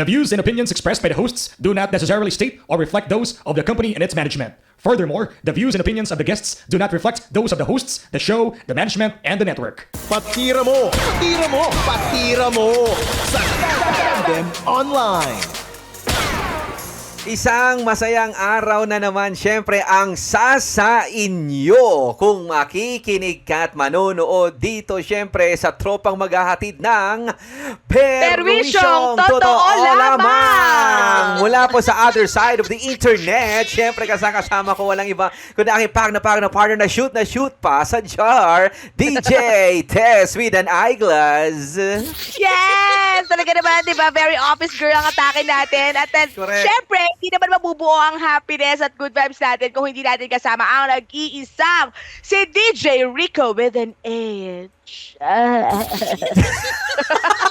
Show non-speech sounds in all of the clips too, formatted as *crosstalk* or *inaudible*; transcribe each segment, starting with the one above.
The views and opinions expressed by the hosts do not necessarily state or reflect those of the company and its management. Furthermore, the views and opinions of the guests do not reflect those of the hosts, the show, the management, and the network. Patira mo! Patira mo! Patira mo! Sa Online! Isang masayang araw na naman syempre ang sasa inyo kung makikinig ka at manonood dito syempre sa tropang maghahatid ng Perwisyong Totoo Lamang! Mula po sa other side of the internet, syempre kasama ko walang iba kundi aking pag na pag na partner na shoot na shoot pa sa jar, DJ Tess with an eyeglass. Yes! Talaga naman, di ba? Very office girl ang atake natin. At then, Correct. syempre, hindi naman mabubuo ang happiness at good vibes natin kung hindi natin kasama ang nag-iisang si DJ Rico with an H. *laughs*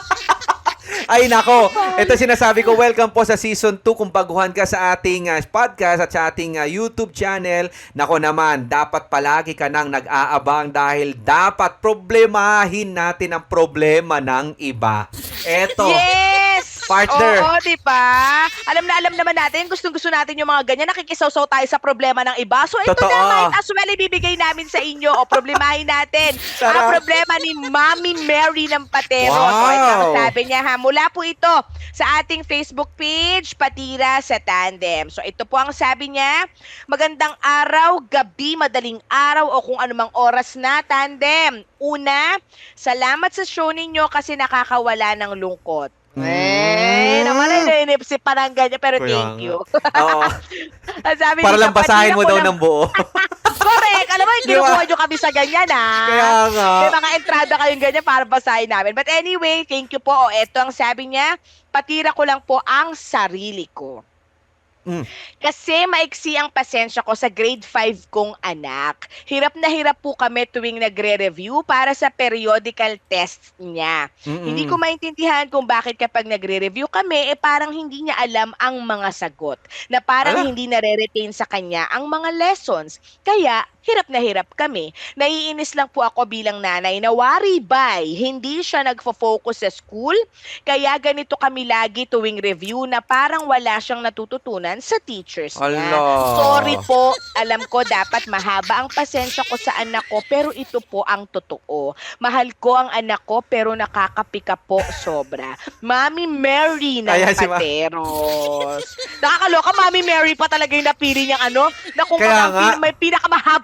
Ay nako, ito sinasabi ko, welcome po sa season 2 kung baguhan ka sa ating ah, podcast at sa ating ah, YouTube channel. Nako naman, dapat palagi ka nang nag-aabang dahil dapat problemahin natin ang problema ng iba. Eto. Yes! Partner. Oo, di ba? Alam na alam naman natin, gustong-gusto natin yung mga ganyan, nakikisaw-saw tayo sa problema ng iba. So ito Totoo. na, might as well ibibigay namin sa inyo o problemahin natin *laughs* ang problema ni Mami Mary ng Patero. Wow. So ito ang sabi niya ha, mula po ito sa ating Facebook page, Patira sa Tandem. So ito po ang sabi niya, magandang araw, gabi, madaling araw o kung anumang oras na, Tandem. Una, salamat sa show ninyo kasi nakakawala ng lungkot. Eh, naman ay nainipsip pa ng ganyan, pero Kaya thank nga. you. Oo. *laughs* Ang sabi Para lang basahin mo daw ng buo. *laughs* Correct! Alam mo, Di ba? kinukuha nyo kami sa ganyan, ah. Kaya nga. May mga entrada kayong ganyan para basahin namin. But anyway, thank you po. O, eto ang sabi niya, patira ko lang po ang sarili ko. Mm. Kasi maiksi ang pasensya ko sa grade 5 kong anak. Hirap na hirap po kami tuwing nagre-review para sa periodical tests niya. Mm-mm. Hindi ko maintindihan kung bakit kapag nagre-review kami, eh parang hindi niya alam ang mga sagot. Na parang Ala. hindi nare-retain sa kanya ang mga lessons. Kaya, hirap na hirap kami. Naiinis lang po ako bilang nanay na wari bay, hindi siya nagfo-focus sa school. Kaya ganito kami lagi tuwing review na parang wala siyang natututunan sa teachers niya. Ala. Sorry po, alam ko dapat mahaba ang pasensya ko sa anak ko pero ito po ang totoo. Mahal ko ang anak ko pero nakakapika po sobra. Mami Mary ng Ayan si Ma- Pateros. Nakakaloka, Mami Mary pa talaga yung napili niyang ano, na kung Kaya nga. may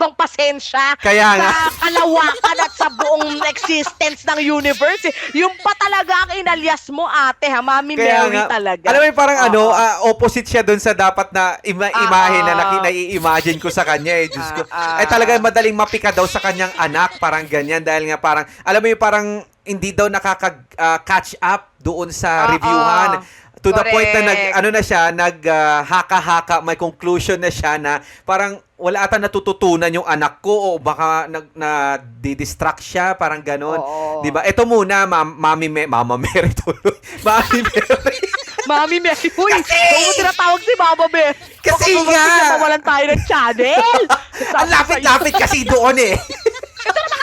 pinakamahabang pasensya Kaya nga. sa *laughs* kalawakan at sa buong existence ng universe. eh. Yung pa talaga ang inalyas mo, ate, ha? Mami Kaya Mary nga, talaga. Alam mo yung parang ano, Oo. ah, opposite siya dun sa dapat na ima- Ah, imahe na ah. naki- nai-imagine ko sa kanya eh. Diyos ko. Ah, ah. Ay talaga madaling mapika daw sa kanyang anak, parang ganyan. Dahil nga parang, alam mo yung parang hindi daw nakaka-catch up doon sa Oo. reviewhan. To the point na nag, Correct. ano na siya, nag ah, haka-haka, may conclusion na siya na parang wala ata natututunan yung anak ko o baka nag na distract siya, parang ganon. Oo. 'Di ba? Ito muna, ma- Mami Me, Mama Mary tuloy. *laughs* Mami Mary. Mami Mary. Uy, Kasi- mo tinatawag si Mama Mary. Kasi Baka nga. mawalan tayo ng channel. *laughs* Ang lapit-lapit kasi doon eh.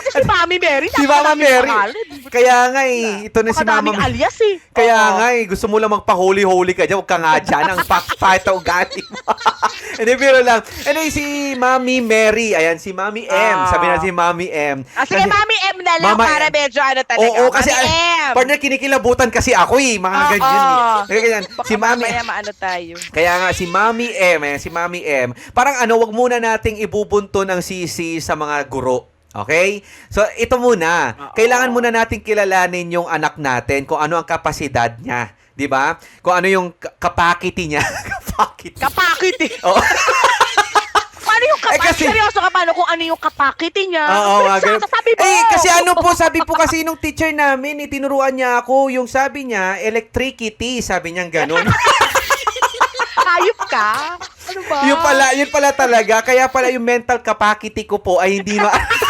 si Mami Mary. si Mama Mary. pangalan. Kaya nga eh, ito na si Mama Makadaming alias eh. Kaya Oo. nga eh, gusto mo lang magpa-holy-holy ka dyan, huwag ka nga dyan, ang *laughs* pakpata ugali mo. *laughs* Hindi, pero lang. Anyway, si Mami Mary, ayan, si Mami M, Ah. sabi na si Mami M. Ah, sige, Kasi- Mami M na lang Mama para M. medyo ano talaga. Oo, kasi Mami ah, M. partner kinikilabutan kasi ako eh, mga Oo. ganyan eh. Kaya ganyan, Baka si Mami mamaya maano tayo. Kaya nga si Mami M, eh, si Mami M, parang ano, wag muna nating ibubunto ng sisi sa mga guro. Okay? So, ito muna. Oo. Kailangan muna nating kilalanin yung anak natin kung ano ang kapasidad niya. 'Di ba? Kung ano yung ka- kapakiti niya. kapakiti. Kapakit eh. Oo. Paano yung kapakit? Eh, kasi- Seryoso ka paano kung ano yung kapakit niya? Oo, Pero nga, sa- ganun. sabi mo. Eh, kasi ano po, sabi po kasi nung teacher namin, itinuruan niya ako, yung sabi niya, electricity, sabi niya ganun. *laughs* Hayop ka? Ano ba? yun pala, yun pala talaga. Kaya pala yung mental capacity ko po ay hindi ma... *laughs*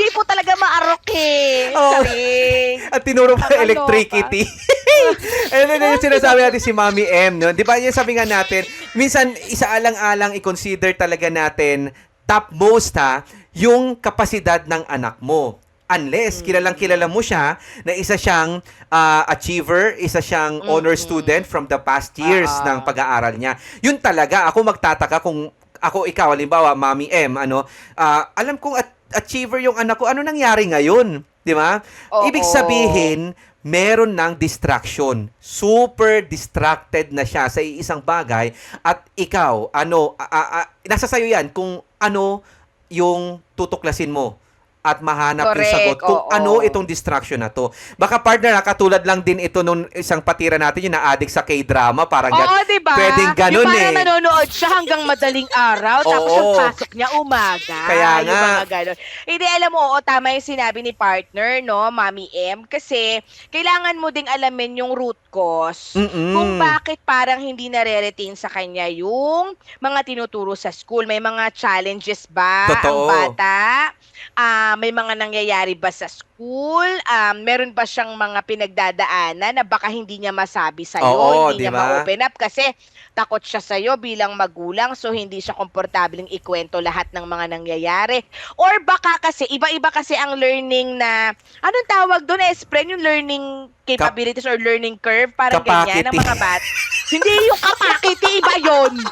Hindi po talaga maarok eh. Oo. Sabi. *laughs* At tinuro pa Nakaloka. electricity. *laughs* And then yung sinasabi natin si Mami M, no? Di ba yung sabi nga natin, minsan isaalang-alang i-consider talaga natin topmost ha, yung kapasidad ng anak mo. unless kilalang kilala mo siya na isa siyang ah, achiever, isa siyang honor student from the past years Ah. ng pag-aaral niya. Yun talaga, ako magtataka kung ako ikaw, halimbawa, Mami M, ano, ah, alam kong at- achiever yung anak ko, ano nangyari ngayon? Di ba? Oo. Ibig sabihin, meron ng distraction. Super distracted na siya sa isang bagay at ikaw, ano, a- a- a- nasa sayo yan kung ano yung tutuklasin mo at mahanap yung Correct, sagot kung oo. ano itong distraction na to. Baka partner, katulad lang din ito nung isang patira natin yung na-addict sa K-drama, parang gan- Oo, di ba? pwedeng ganun yung eh. parang nanonood siya hanggang madaling araw, tapos Oo. yung pasok niya umaga. Kaya yung nga. mga ganun. Hindi, alam mo, oo, tama yung sinabi ni partner, no, Mami M, kasi kailangan mo ding alamin yung root cause. Mm-mm. Kung bakit parang hindi nare-retain sa kanya yung mga tinuturo sa school. May mga challenges ba ang Totoo. bata? Ah, may mga nangyayari ba sa school? Um, meron ba siyang mga pinagdadaanan na baka hindi niya masabi sa Oo, hindi niya di ba? ma-open up kasi takot siya sa bilang magulang so hindi siya komportableng ikwento lahat ng mga nangyayari. Or baka kasi iba-iba kasi ang learning na anong tawag doon? Espren yung learning capabilities or learning curve parang ganyan ng Kapakiti. mga bat. hindi yung kapakiti, iba yun. *laughs*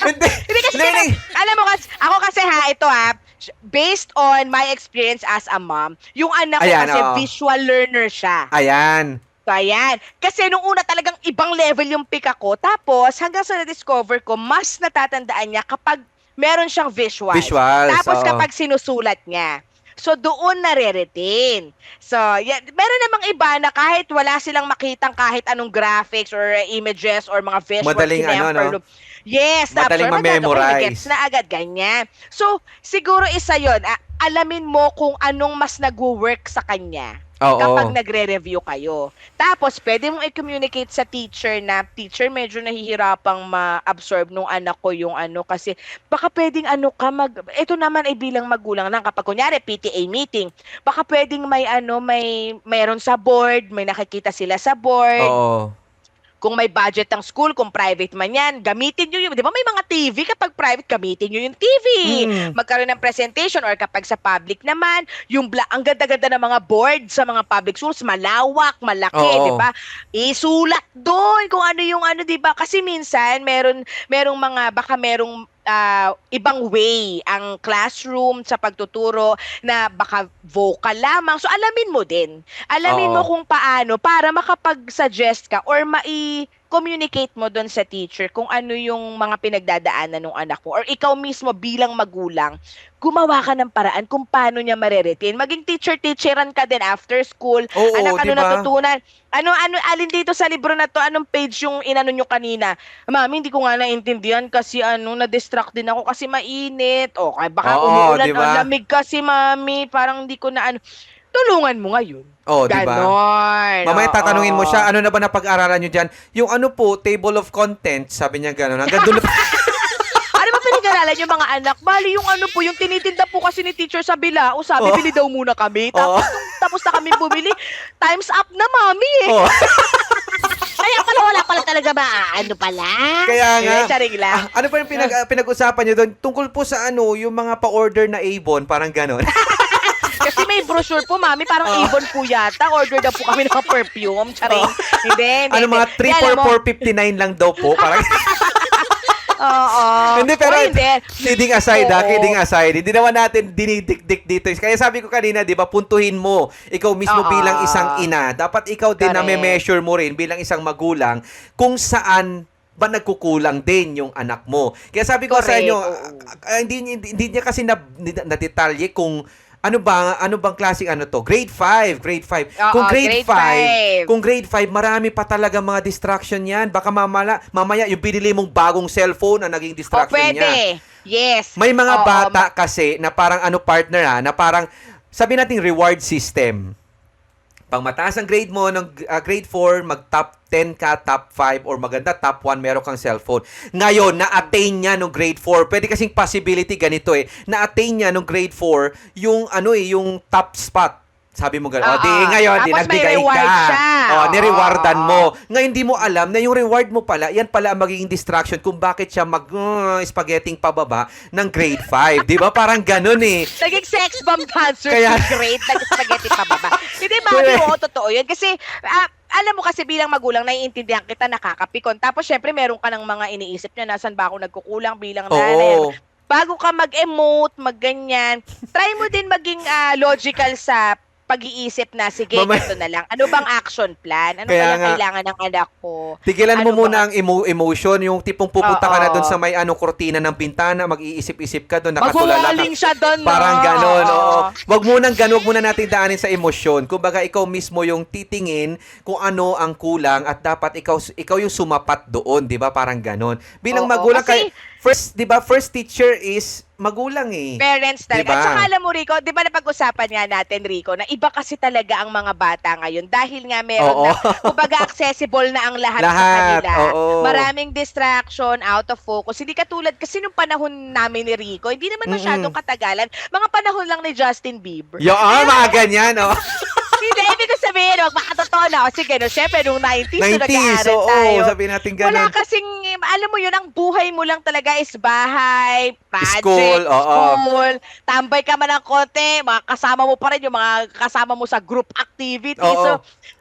Hindi. Hindi kasi Learning. alam mo kasi, ako kasi ha, ito ha, based on my experience as a mom, yung anak ko Ayan, kasi oo. visual learner siya. Ayan. So, ayan. Kasi nung una talagang ibang level yung pick ako. Tapos, hanggang sa na-discover ko, mas natatandaan niya kapag meron siyang visuals. Visuals, Tapos oo. kapag sinusulat niya. So, doon nare-retain. So, yan. meron namang iba na kahit wala silang makitang kahit anong graphics or images or mga visuals. Madaling ano, no? loop. Yes, Madaling na-absorb. Agad, ma-memorize. na agad, ganyan. So, siguro isa yon alamin mo kung anong mas nag-work sa kanya Oo. kapag nagre-review kayo. Tapos, pwede mong i-communicate sa teacher na, teacher, medyo nahihirapang ma-absorb nung anak ko yung ano kasi baka pwedeng ano ka mag, ito naman ay bilang magulang lang kapag kunyari PTA meeting, baka pwedeng may ano, may meron sa board, may nakikita sila sa board, Oo. Kung may budget ang school, kung private man yan, gamitin nyo yung, di ba may mga TV kapag private, gamitin nyo yung TV. Mm. Magkaroon ng presentation or kapag sa public naman, yung bla- ang ganda-ganda ng mga board sa mga public schools, malawak, malaki, di ba? Isulat doon kung ano yung ano, di ba? Kasi minsan, meron, merong mga, baka merong ah, ibang way ang classroom sa pagtuturo na baka vocal lamang. So, alamin mo din. Alamin Oo. mo kung paano para makapag-suggest ka or mai-communicate mo doon sa teacher kung ano yung mga pinagdadaanan ng anak mo or ikaw mismo bilang magulang, gumawa ka ng paraan kung paano niya mareretain. Maging teacher-teacheran ka din after school. Oo, anak, ano di ba? natutunan? Ano, ano, alin dito sa libro na to? Anong page yung inano nyo kanina? Mami, hindi ko nga naintindihan kasi ano, na-distract din ako kasi mainit. O, kaya baka Oo, umuulan di o ba? lamig kasi, mami. Parang hindi ko na ano. Tulungan mo ngayon. Oo, di ba? Ganon. Mamaya oo. tatanungin mo siya, ano na ba napag-aralan nyo dyan? Yung ano po, table of contents, sabi niya gano'n. Hanggang na- *laughs* Ano ba pinag-aralan yung mga anak? Bali, yung ano po, yung tinitinda po kasi ni teacher sa bila. O sabi, Oo. bili daw muna kami. Oo. Tapos, nung tapos na kami bumili, time's up na, mami eh. Oo. *laughs* Kaya pala wala pala talaga ba? Ano pala? Kaya nga. Eh, charing lang. Ah, ano pa yung pinag, ah, pinag-usapan nyo doon? Tungkol po sa ano, yung mga pa-order na Avon, parang gano'n. *laughs* Kasi may brochure po, mami. Parang Oh. Avon po yata. Order daw po kami ng perfume. Charing. Hindi, hindi. ano mga hindi. 3 Alam mo, 4 459 lang daw po. Parang, *laughs* Oo. hindi, pero hindi. kidding aside ha, Oo. kidding aside. Hindi naman natin dinidikdik dito. Kaya sabi ko kanina, di ba, puntuhin mo, ikaw mismo Oo. bilang isang ina. Dapat ikaw din na may Correct. measure mo rin bilang isang magulang kung saan ba nagkukulang din yung anak mo. Kaya sabi ko sa Correct, inyo, oo. ah, hindi, hindi, hindi niya kasi na, na detalye kung ano ba ano bang klaseng ano to? Grade 5, grade 5. Oo, kung grade, grade 5, five. kung grade 5, marami pa talaga mga distraction 'yan. Baka mamala, mamaya yung binili mong bagong cellphone na naging O, distraction pwede. niya. Yes. May mga Oo, bata kasi na parang ano partner ha, na parang sabi nating reward system. Pang mataas ang grade mo ng uh, grade 4, mag top 10 ka, top 5 or maganda top 1 meron kang cellphone. Ngayon, na-attain niya nung grade 4. Pwede kasing possibility ganito eh. Na-attain niya nung grade 4 yung ano eh, yung top spot sabi mo gano'n. O, Oo. di ngayon, di Tapos may nagbigay reward ka. siya. O, Oo, nirewardan oo. mo. Ngayon, di mo alam na yung reward mo pala, yan pala ang magiging distraction kung bakit siya mag uh, spaghetting pababa ng grade 5. di ba? Parang ganun eh. Naging sex bomb dancer Kaya- si Great, nag-spaghetti pa baba. *laughs* Hindi, mami, Correct. oo, totoo yun. Kasi, ah, alam mo kasi bilang magulang, naiintindihan kita, nakakapikon. Tapos, syempre, meron ka ng mga iniisip niya, nasan ba ako nagkukulang bilang nanay. Oo. Bago ka mag-emote, mag-ganyan, try mo din maging ah, logical sa pag-iisip na, sige, Mamay- ito na lang. Ano bang action plan? Ano Kaya kaya nga. kailangan ng anak ko? Tigilan mo Ano muna ba? ang emo- emotion, yung tipong pupunta ka na Oo. doon sa may ano kurtina ng bintana, mag-iisip-isip ka doon, nakatulala ka. Siya doon, no? Parang ganon, oo. Oo. Wag muna ganon, wag muna natin daanin sa emosyon. Kumbaga ikaw mismo yung titingin kung ano ang kulang at dapat ikaw ikaw yung sumapat doon, 'di ba? Parang ganon. Bilang Oo, magulang kasi- kay first, 'di ba? First teacher is magulang eh. Parents talaga. Diba? At saka alam mo, Rico, di ba napag-usapan nga natin, Rico, na iba kasi talaga ang mga bata ngayon dahil nga meron Oo. na, kumbaga accessible na ang lahat, sa Lahat, kanila. oo. Maraming distraction, out of focus. Hindi katulad kasi nung panahon namin ni Rico, hindi naman masyadong katagalan. Mga panahon lang ni Justin Bieber. Yo, ah, mga ganyan, oh. *laughs* hindi, ibig ko sabihin, wag makatotoo na. O sige, no, syempre, nung 90s, 90s, nung nag-aaral oo, tayo. sabihin natin Wala ganon. kasing, alam mo yun, ang buhay mo lang talaga is bahay, project, School, oo. school, tambay ka man ng konti, mga kasama mo pa rin yung mga kasama mo sa group activity. Oo. So,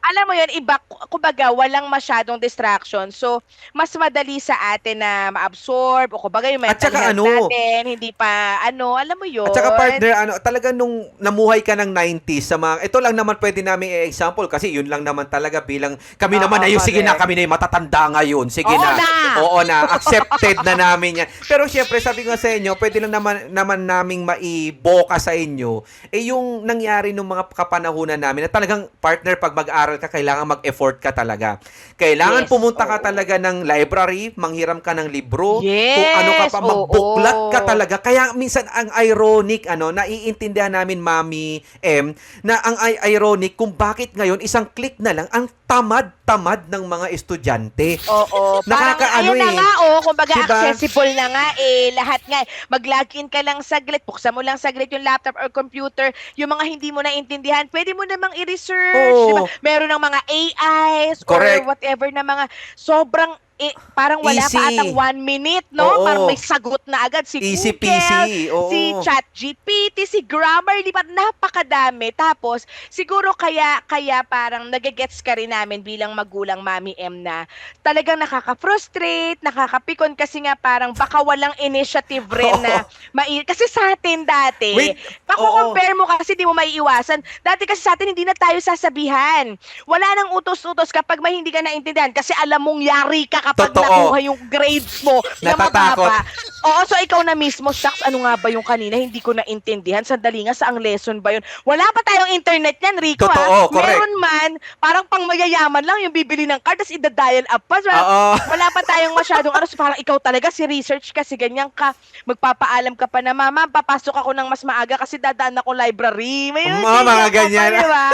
alam mo yun, iba, kumbaga, walang masyadong distraction. So, mas madali sa atin na ma-absorb, o kumbaga yung mental saka health ano, natin, hindi pa, ano, alam mo yun. At saka partner, ano, talaga nung namuhay ka ng 90s sa mga, ito lang naman pwede namin i-example kasi yun lang naman talaga bilang, kami Oo, naman yung, sige na, kami na yung matatanda ngayon, sige Oo na. na. Oo na, accepted na namin yan. Pero syempre, sabi ko sa inyo, pwede lang naman, naman naming maiboka sa inyo, eh yung nangyari nung mga kapanahunan namin, na talagang partner, pag mag-aral ka, kailangan mag-effort ka talaga. Kailangan Yes, pumunta ka oo. talaga ng library, manghiram ka ng libro, Yes, kung ano ka pa, oo. magbuklat ka talaga. Kaya minsan ang ironic, ano, naiintindihan namin, Mami M, na ang ironic kung bakit ngayon isang click na lang ang tamad-tamad ng mga estudyante. Oo, Nakakaano na eh. nga oh, kumbaga Diba? accessible na nga eh, lahat nga. Mag-login ka lang saglit, buksan mo lang saglit yung laptop or computer, yung mga hindi mo naintindihan, pwede mo namang i-research, Oo. diba? Meron ng mga AIs Correct. or whatever na mga sobrang eh, parang wala Easy. pa atang one minute, no? Oo. Parang may sagot na agad si Easy Google, oo. si ChatGPT, si Grammarly, pa napakadami. Tapos siguro kaya kaya parang nagegets ka rin namin bilang magulang Mami M na talagang nakaka-frustrate, nakakapikon kasi nga parang baka walang initiative rin na mai kasi sa atin dati. Wait, Pako-compare mo kasi di mo maiiwasan. Dati kasi sa atin hindi na tayo sasabihan. Wala nang utos-utos kapag may hindi ka naintindihan kasi alam mong yari ka kapag Totoo. nakuha yung grades mo na Natatakot. mababa. Oo, so ikaw na mismo, shucks, ano nga ba yung kanina? Hindi ko naintindihan. Sandali nga, saang lesson ba yun? Wala pa tayong internet yan, Rico, Totoo, ha? correct. Meron man, parang pang mayayaman lang yung bibili ng card, tapos ida-dial up pa. So, Oo. wala pa tayong masyadong ano, so parang ikaw talaga, si research kasi ganyan ka, magpapaalam ka pa na, mama, papasok ako ng mas maaga kasi dadaan ako library. May Mga- mga ganyan. Ka pa, diba?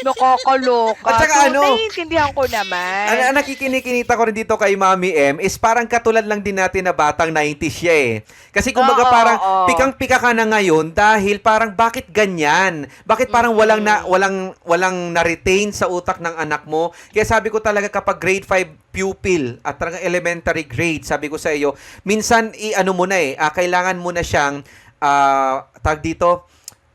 *laughs* Nakakaloka. At saka so, ano, naiintindihan ko naman. Ang, ang nakikinikinita ko rin dito kay Mami M is parang katulad lang din natin na batang 90s siya eh. Kasi kumbaga Oo, parang oo. pikang-pika ka na ngayon dahil parang bakit ganyan? Bakit parang walang na walang walang na-retain sa utak ng anak mo? Kaya sabi ko talaga kapag grade 5 pupil at talagang elementary grade, sabi ko sa iyo, minsan i-ano mo na eh, ah, kailangan mo na siyang ah, tag dito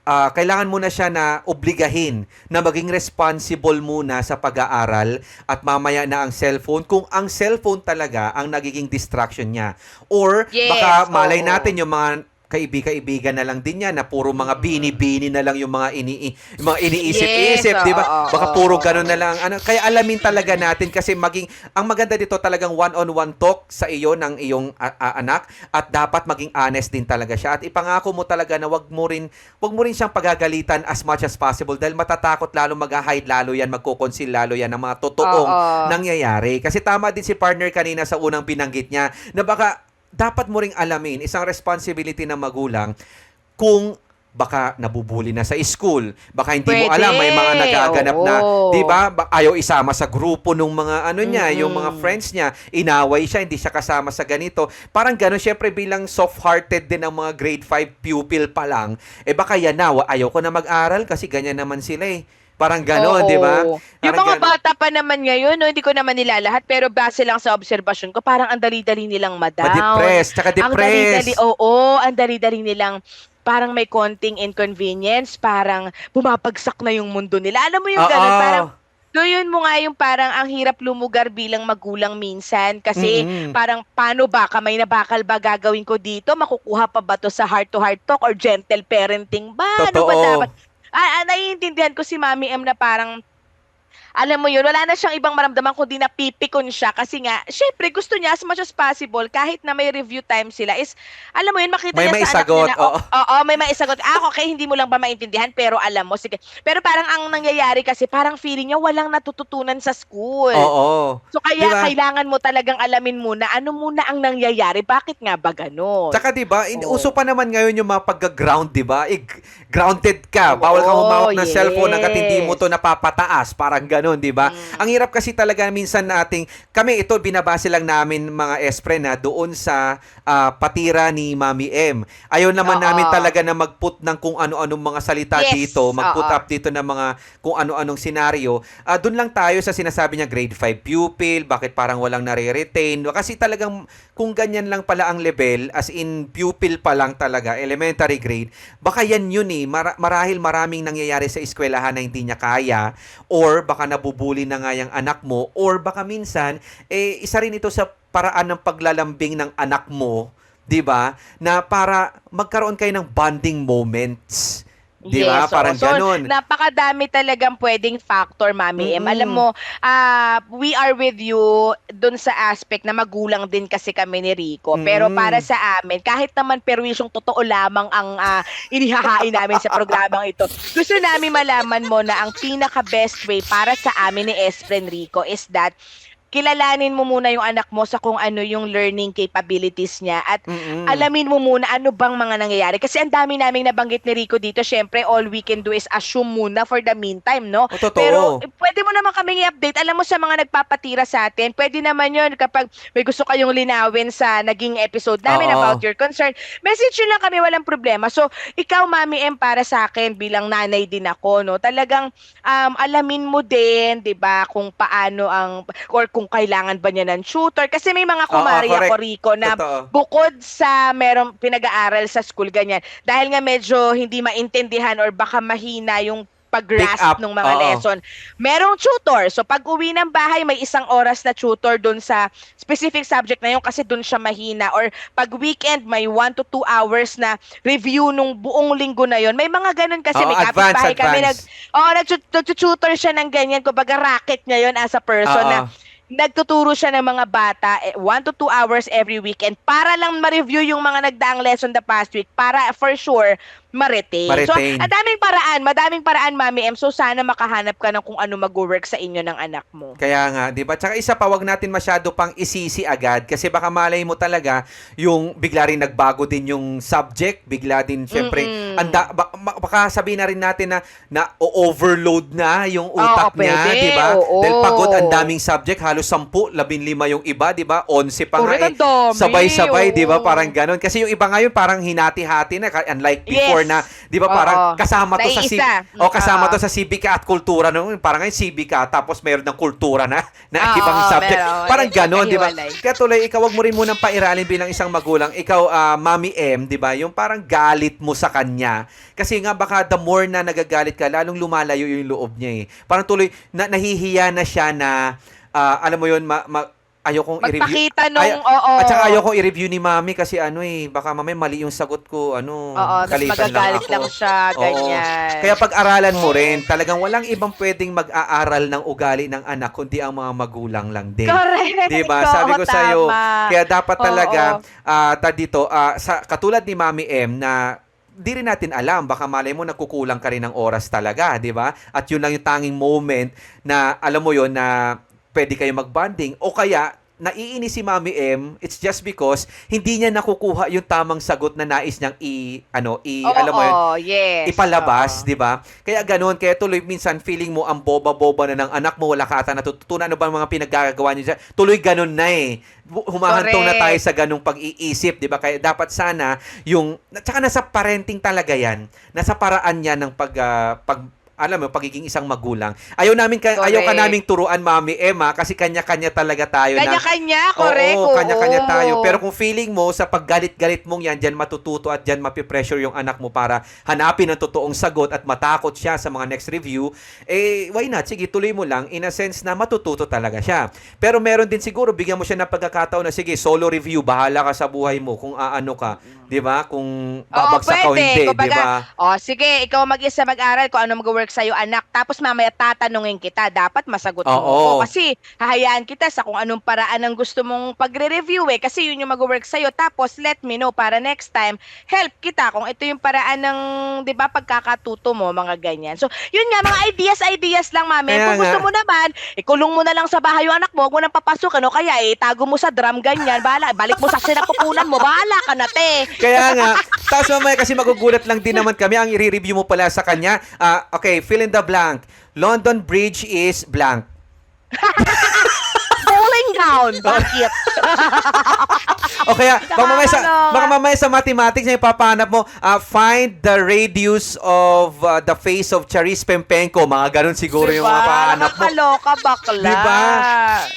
ah, kailangan mo na siya na obligahin na maging responsible muna sa pag-aaral at mamaya na ang cellphone kung ang cellphone talaga ang nagiging distraction niya. Or Yes, baka malay oo. natin yung mga kaibigan-kaibigan na lang din yan na puro mga bini-bini na lang yung mga ini yung mga iniisip-isip, Yes, di ba? Baka puro ganun na lang. Ano, kaya alamin talaga natin kasi maging ang maganda dito talagang one-on-one talk sa iyo ng iyong a- a- anak at dapat maging honest din talaga siya at ipangako mo talaga na wag mo rin wag mo rin siyang pagagalitan as much as possible dahil matatakot lalo mag-hide lalo yan magko-conceal lalo yan ng mga totoong Oo. nangyayari kasi tama din si partner kanina sa unang binanggit niya na baka dapat mo ring alamin isang responsibility ng magulang kung baka nabubuli na sa school. Baka hindi mo Pwede. alam may mga nagaganap na, Oo. 'di ba? Ayaw isama sa grupo nung mga ano niya, Mm-mm. yung mga friends niya, inaway siya, hindi siya kasama sa ganito. Parang gano'n, syempre bilang soft-hearted din ang mga grade 5 pupil pa lang, eh baka yan na, ayaw ko na mag-aral kasi ganyan naman sila eh. Parang gano'n, Oo. 'di ba? Yung Parang mga ganon. bata pa naman ngayon, no, hindi ko naman nila lahat, pero base lang sa obserbasyon ko, parang ang dali-dali nilang madown. Ma-depress, tsaka Ang dali-dali, oo, ang dali-dali nilang parang may konting inconvenience, parang bumabagsak na yung mundo nila. Alam mo yung Oo. gano'n, parang doon mo nga yung parang ang hirap lumugar bilang magulang minsan kasi Mm-mm. parang paano ba kamay na bakal ba gagawin ko dito makukuha pa ba to sa heart to heart talk or gentle parenting ba ano ba Totoo. dapat ah, ah, naiintindihan ko si Mami M na parang alam mo yun, wala na siyang ibang maramdaman kundi napipikon siya kasi nga, syempre gusto niya as much as possible kahit na may review time sila is, alam mo yun, makita May niya sa maisagot, anak niya na, oo. oo, oo, may maisagot. Ah, okay, hindi mo lang ba maintindihan pero alam mo, sige. Pero parang ang nangyayari kasi, parang feeling niya walang natututunan sa school. Oo. So kaya Di ba? kailangan mo talagang alamin muna ano muna ang nangyayari, bakit nga ba ganon? Tsaka 'di ba, Oo. uso pa naman ngayon yung mga pagga-ground, 'di ba? G- grounded ka. Bawal ka humawak ng yes. cellphone hangga't hindi mo to napapataas, parang gano'n, 'di ba? Mm. Ang hirap kasi talaga minsan nating kami ito binabase lang namin mga espre na doon sa ah, patira ni Mami M. Ayaw naman Oo. namin talaga na mag-put ng kung ano-anong mga salita Yes, dito, mag-put oo. up dito ng mga kung ano-anong senaryo. Ah, doon lang tayo sa sinasabi niya grade 5 pupil, bakit parang walang nare-retain? Kasi talagang kung ganyan lang pala ang level, as in pupil pa lang talaga, elementary grade, baka yan yun eh. Mara- marahil maraming nangyayari sa eskwelahan na hindi niya kaya, or baka nabubuli na nga yung anak mo, or baka minsan, eh, isa rin ito sa paraan ng paglalambing ng anak mo, di ba? Na para magkaroon kayo ng bonding moments. Di ba? Yes, Parang so, ganun. napakadami talagang pwedeng factor, Mami M. Mm-mm. Alam mo, ah, we are with you dun sa aspect na magulang din kasi kami ni Rico. Pero Mm-mm. para sa amin, kahit naman perwisyong totoo lamang ang ah, inihahain namin sa programang ito, gusto namin malaman mo na ang pinaka-best way para sa amin ni Espren Rico is that kilalanin mo muna yung anak mo sa kung ano yung learning capabilities niya at Mm-mm. alamin mo muna ano bang mga nangyayari. Kasi ang dami naming nabanggit ni Rico dito, syempre all we can do is assume muna for the meantime, no? O, totoo. Pero eh, pwede mo naman kaming i-update. Alam mo sa mga nagpapatira sa atin, pwede naman yun kapag may gusto kayong linawin sa naging episode namin Oo. about your concern. Message yun lang kami, walang problema. So, ikaw, Mami M, para sa akin, bilang nanay din ako, no? Talagang um, alamin mo din, di ba, kung paano ang, or kung kailangan ba niya ng tutor. Kasi may mga kumari correct. ako, Rico, na Totoo. bukod sa merong pinag-aaral sa school ganyan, dahil nga medyo hindi maintindihan or baka mahina yung pag-grasp ng mga oo. lesson. Merong tutor. So pag uwi ng bahay, may isang oras na tutor dun sa specific subject na yun kasi dun siya mahina. Or pag weekend, may 1 to 2 hours na review nung buong linggo na yun. May mga ganun kasi Oo, may advance, kapitbahay kami nag advance. Oh, nag-tutor siya ng ganyan. Kumbaga racket niya yun as a person Oo. na nagtuturo siya ng mga bata 1 to 2 hours every weekend para lang ma-review yung mga nagdaang lesson the past week para for sure ma-retain. So, Ma-retain. ang daming paraan, madaming paraan, Mami M. So, sana makahanap ka ng kung ano mag-work sa inyo ng anak mo. Kaya nga, 'di ba? Tsaka isa pa wag natin masyado pang isisi agad kasi baka malay mo talaga yung bigla rin nagbago din yung subject, bigla din syempre Mm-mm. anda baka sabihin na rin natin na na overload na yung utak Oo, niya. 'di ba? Dahil pagod ang daming subject, halos 10, 15 yung iba, 'di ba? 11 pa nga eh. Sabay-sabay, 'di ba? Parang ganon. Kasi yung iba ngayon parang hinati-hati na unlike before Yes. Na 'di ba parang Oo. kasama to sa si Naiisa. o kasama Oo. to sa civica at kultura no? Parang ngayon civica tapos mayroon ng kultura na *laughs* na Oo, ibang subject. meron. *laughs* parang ganon di ba? kaya tuloy ikaw wag mo rin munang pairalin bilang isang magulang. Ikaw ah, Mami M di ba? Yung parang galit mo sa kanya. Kasi nga baka the more na nagagalit ka lalong lumalayo yung loob niya eh. Parang tuloy na, nahihiya na siya na ah, alam mo yun ma, ma, ayokong i-review Magpakita nung, Ay- oo. at saka ayokong i-review ni Mami kasi ano eh baka mamaya mali yung sagot ko ano Oo, kalitan magagalit ako. lang siya, Oo. ganyan. Kaya pag-aralan mo rin, talagang walang ibang pwedeng mag-aaral ng ugali ng anak kundi ang mga magulang lang din. Correct. 'Di ba? Oo, Sabi ko sa iyo, tama. kaya dapat Oo. talaga ah ta dito ah, sa katulad ni Mami M na di rin natin alam, baka malay mo nagkukulang ka rin ng oras talaga, 'di ba? At yun lang yung tanging moment na alam mo yon na pwede kayo magbanding o kaya naiinis si Mami M, it's just because hindi niya nakukuha yung tamang sagot na nais niyang i ano, i Oo, alam mo yun, oo, yes. ipalabas. 'di ba? Kaya ganoon, kaya tuloy minsan feeling mo ang boba-boba na ng anak mo, wala ka ata natututunan ano ba ang mga pinaggagawa niya. Tuloy ganun na eh. Humahantong na Correct. tayo sa ganung pag-iisip, 'di ba? Kaya dapat sana yung tsaka nasa parenting talaga 'yan. Nasa paraan niya ng pag ah, pag alam mo, pagiging isang magulang. Ayaw namin ka, ayaw ka naming turuan, Mami Emma, kasi kanya-kanya talaga tayo na Kanya-kanya, correct. Oo, kanya-kanya oo. tayo. Pero kung feeling mo sa paggalit-galit mong yan, dyan matututo at dyan mapipressure yung anak mo para hanapin ang totoong sagot at matakot siya sa mga next review, eh, why not? Sige, tuloy mo lang in a sense na matututo talaga siya. Pero meron din siguro, bigyan mo siya ng pagkakataon na, sige, solo review, bahala ka sa buhay mo kung aano ka. Di ba? Kung babagsak ka o hindi, di ba? Oh, sige, ikaw mag-isa mag-aral kung ano mag-work sa'yo, anak. Tapos mamaya tatanungin kita. Dapat masagot mo Oo. ako. Kasi hahayaan kita sa kung anong paraan ang gusto mong pagre-review eh. Kasi yun yung mag-work sa'yo. Tapos let me know para next time, help kita kung ito yung paraan ng, di ba, pagkakatuto mo, mga ganyan. So, yun nga, mga ideas, ideas lang, mami. Kaya kung gusto nga. mo naman, ikulong mo na lang sa bahay yung anak mo, huwag mo nang papasukin, o kaya eh, tago mo sa drum, ganyan, bahala, balik mo sa sinapupunan mo, bahala ka na, te. Kaya nga, tapos mamaya kasi magugulat lang din naman kami ang i-review mo pala sa kanya. Ah, okay, fill in the blank. London Bridge is blank. *laughs* Falling down. *laughs* Bakit? O kaya, baka mamaya sa, baka mamaya sa mathematics na ipapahanap mo, ah, find the radius of ah, the face of Charis Pempenko. Mga ganun siguro yung mga pahanap mo. Nakakaloka, bakla. Diba?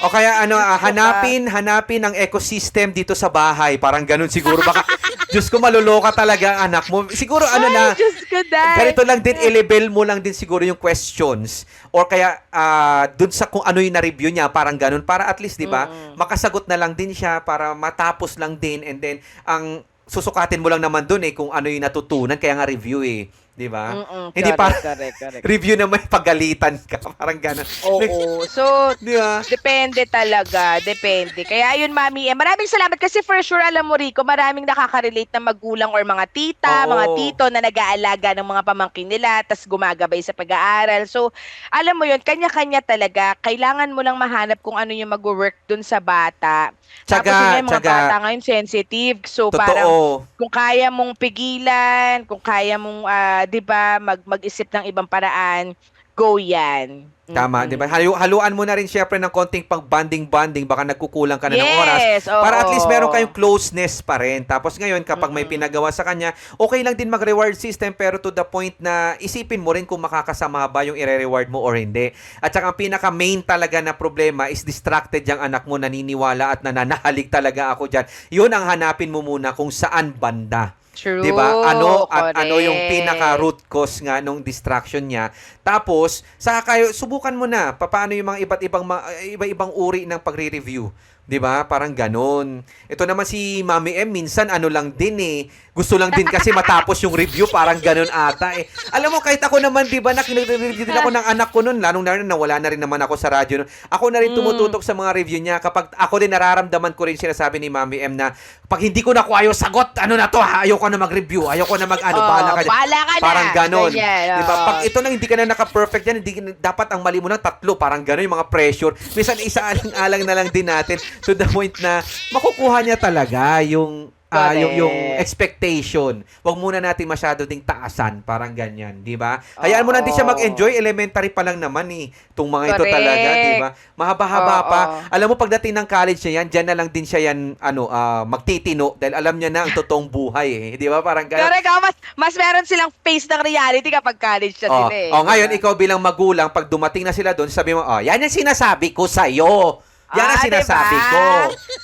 O kaya ano, Diba? hanapin, hanapin ang ecosystem dito sa bahay. Parang ganun siguro. Baka, *laughs* Diyos ko, maluloka talaga ang anak mo. Siguro ano na, Diyos ko, dahil. Ganito lang din, i-level mo lang din siguro yung questions or kaya ah, dun sa kung ano yung na-review niya, parang ganun. Para at least, di ba, makasagot na lang din siya para matapos lang din. And then ang susukatin mo lang naman dun eh kung ano yung natutunan, kaya nga review eh. Di ba? Mm-mm, Hindi correct, para correct, correct. review na may pagalitan ka. *laughs* Parang ganun. Oo. So, Di ba? Depende talaga, depende. Kaya yun, Mami, eh, maraming salamat kasi for sure, alam mo, Rico, maraming nakaka-relate na magulang or mga tita, Oo. mga tito na nag-aalaga ng mga pamangkin nila, tas gumagabay sa pag-aaral. So, alam mo yun, kanya-kanya talaga. Kailangan mo lang mahanap kung ano yung mag-work dun sa bata. Tapos Tsaga, yun, yung mga tsaga. bata ngayon sensitive. So, parang Totoo. kung kaya mong pigilan, kung kaya mong, ah, 'di ba, mag mag-isip ng ibang paraan, go 'yan. Tama, Mm-mm. 'di ba? Halu- haluan mo na rin syempre ng konting pag-bonding-bonding, baka nagkukulang ka na ng Yes, oras. oo. Para at least meron kayong closeness pa rin. Tapos ngayon, kapag may Mm-mm. pinagawa sa kanya, okay lang din mag-reward system pero to the point na isipin mo rin kung makakasama ba yung ire-reward mo or hindi. At saka ang pinaka-main talaga na problema is distracted yung anak mo, naniniwala at nananahalig talaga ako dyan. Yun ang hanapin mo muna kung saan banda. True. 'Di ba? Ano at ano yung pinaka root cause nga nung distraction niya. Tapos, saka kayo subukan mo na paano yung mga iba't ibang iba-ibang uri ng pagre-review. 'Di ba? Parang ganon. Ito naman si Mami M minsan ano lang din eh. Gusto lang din kasi matapos yung review, parang ganon ata eh. Alam mo kahit ako naman 'di ba, nakinag-review din ako ng anak ko noon, lalong na nawala na rin naman ako sa radyo noon. Ako na rin tumututok sa mga review niya kapag ako din nararamdaman ko rin sinasabi ni Mami M na pag hindi ko nakuha yung sagot, ano na to, ha? ayoko na mag-review, ayoko na mag-ano, Oo, bahala ka bahala ka na. Parang ganon. Ganyan, Di ba? oo. Pag ito na hindi ka na naka-perfect yan, hindi, dapat ang mali mo na tatlo, parang ganon yung mga pressure. Minsan isa alang-alang na lang din natin to the point na makukuha niya talaga yung ah, yung yung expectation. Huwag muna natin masyado ding taasan, parang ganyan, 'di ba? Hayaan mo din siya mag-enjoy, elementary pa lang naman eh. Tung mga ito Correct. talaga, 'di ba? Mahaba-haba Oo. pa. Alam mo pagdating ng college niya yan, diyan na lang din siya yan ano, ah, magtitino dahil alam niya na ang totoong buhay eh, 'di ba? Parang ganun. Correct, oh, mas, mas meron silang face ng reality kapag college na Oh, sila eh. oh, ngayon, ikaw bilang magulang, pag dumating na sila doon, sabi mo, oh, yan ang sinasabi ko sa'yo. Yan ang Ah, sinasabi diba? ko.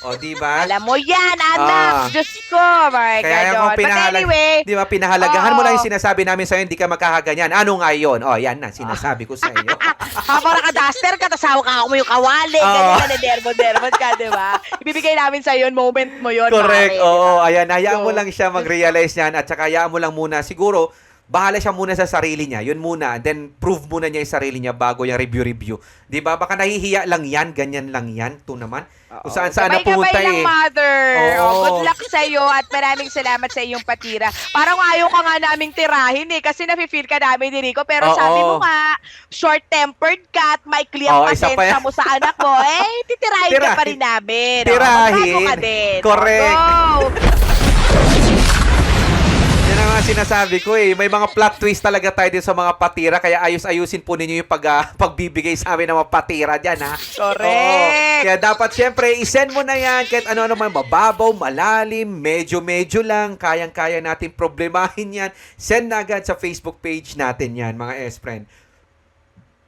O, di ba? Alam mo yan, Ah. anak. Diyos ko, my Kaya God. But pinahalag, anyway, di ba, pinahalagahan mo Oo. lang yung sinasabi namin sa'yo, hindi ka makakaganyan. Ano nga yun? O, yan na, sinasabi ko sa iyo. *laughs* habang naka-duster ka, tapos hawak ka mo yung kawali, Oo. ganyan ka na dermot-dermot ka, di ba? Ibibigay namin sa yun, moment mo yun. Correct. pare, Oo, ayan. Hayaan mo So, lang siya mag-realize yan at saka hayaan mo lang muna siguro bahala siya muna sa sarili niya. Yun muna. Then, prove muna niya yung sarili niya bago yung review-review. Di ba? Baka nahihiya lang yan, ganyan lang yan. Ito naman. Kung saan-saan na pumunta Gabay-gabay lang, eh. mother. Oo. Oh, good luck sa'yo at maraming salamat sa iyong patira. Parang ayaw ka nga naming tirahin eh kasi nafe-feel ka namin ni Rico. Pero Oo. sabi mo nga, short-tempered ka at may clear Oo, isa pa pasensya yan. mo sa anak mo. Eh, titirahin ka Tirahin. pa rin namin. Oh, Tirahin. magbago ka din. Correct. Oh, go. Mga sinasabi ko eh. May mga plot twist talaga tayo din sa mga patira. Kaya ayos-ayusin po ninyo yung pag, ah, pagbibigay sa amin ng mga patira dyan ha. Correct. Oo. Kaya dapat syempre, isend mo na yan. Kahit ano-ano man, mababaw, malalim, medyo-medyo lang. Kayang-kaya natin problemahin yan. Send na agad sa Facebook page natin yan, mga S-Friend.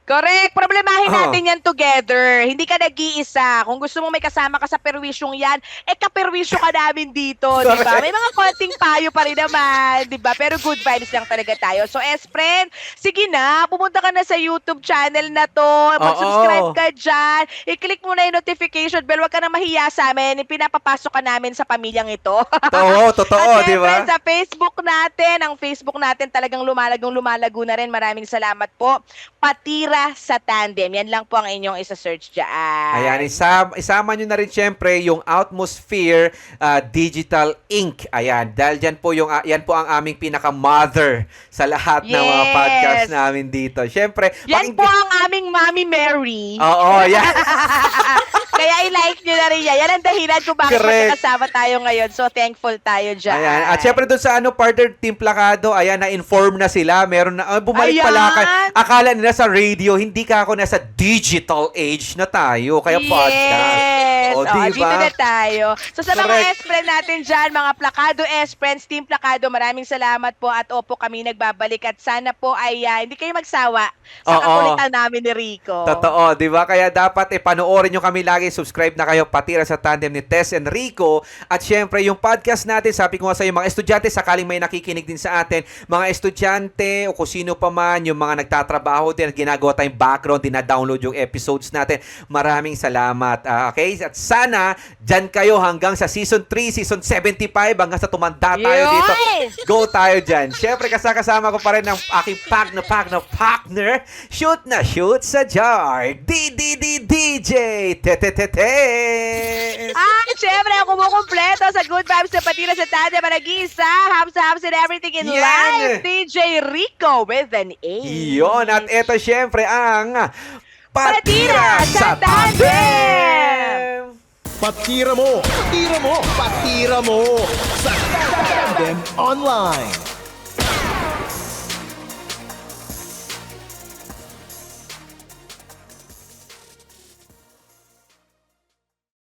Correct. Problemahin Oo. natin yan together. Hindi ka nag-iisa. Kung gusto mo may kasama ka sa perwisyong yan, eh kaperwisyo ka namin dito, di ba? May mga konting payo pa rin naman, di ba? Pero good vibes lang talaga tayo. So, S-Friend, sige na, pumunta ka na sa YouTube channel na to. Mag-subscribe Oo. ka dyan. I-click mo na yung notification bell. Huwag ka na mahiya sa amin. Pinapapasok ka namin sa pamilyang ito. Oo, *laughs* totoo, di ba? sa Facebook natin, ang Facebook natin talagang lumalagong lumalago na rin. Maraming salamat po. Patira sa Tandem. Yan lang po ang inyong isa-search dyan. Ayan, isama, isama nyo na rin syempre yung Atmosphere ah, Digital Inc. Ayan, dahil dyan po yung, ah, yan po ang aming pinaka-mother sa lahat ng mga Yes. podcast namin dito. Syempre, Yan po ang aming Mami Mary. Oo, yan. *laughs* Kaya i-like nyo na rin yan. Yan ang dahilan kung bakit magkakasama tayo ngayon. So, thankful tayo dyan. Ayan. At syempre doon sa ano, partner Team Plakado, ayan, na-inform na sila. Meron na, ah, bumalik pala. Ayan. Akala nila sa radio, hindi ka ako nasa digital age na tayo. Kaya podcast. Yes! O, O, diba? dito na tayo. So sa mga Correct. S-Friend natin dyan, mga Plakado S-Friends, Team Plakado, maraming salamat po at opo kami nagbabalik at sana po ay ah, hindi kayo magsawa sa Oo. kakulitan namin ni Rico. Totoo, di ba? Kaya dapat eh, panoorin nyo kami lagi. Subscribe na kayo, patira sa tandem ni Tess and Rico. At syempre, yung podcast natin, sabi ko nga sa iyo, mga estudyante, sakaling may nakikinig din sa atin, mga estudyante o kung sino pa man, yung mga nagtatrabaho din at ginagawa tayong background, dina-download yung episodes natin. Maraming salamat. Ah, okay? At sana, dyan kayo hanggang sa season 3, season 75, hanggang sa tumanda tayo Yun! dito. Go tayo dyan. Syempre, kasakasama ko pa rin ang aking pack na pack na partner. Shoot na shoot sa jar. DDD DJ. Te-te-te-te. Ah, syempre, ako mo kompleto sa Good Vibes na patira sa Tandem na nag-iisa. Hams, hams, and everything in Yan. life. DJ Rico with an A. Iyon. At eto syempre ang Patira sa Tandem. Patira mo, patira mo, patira mo sa Tandem Online.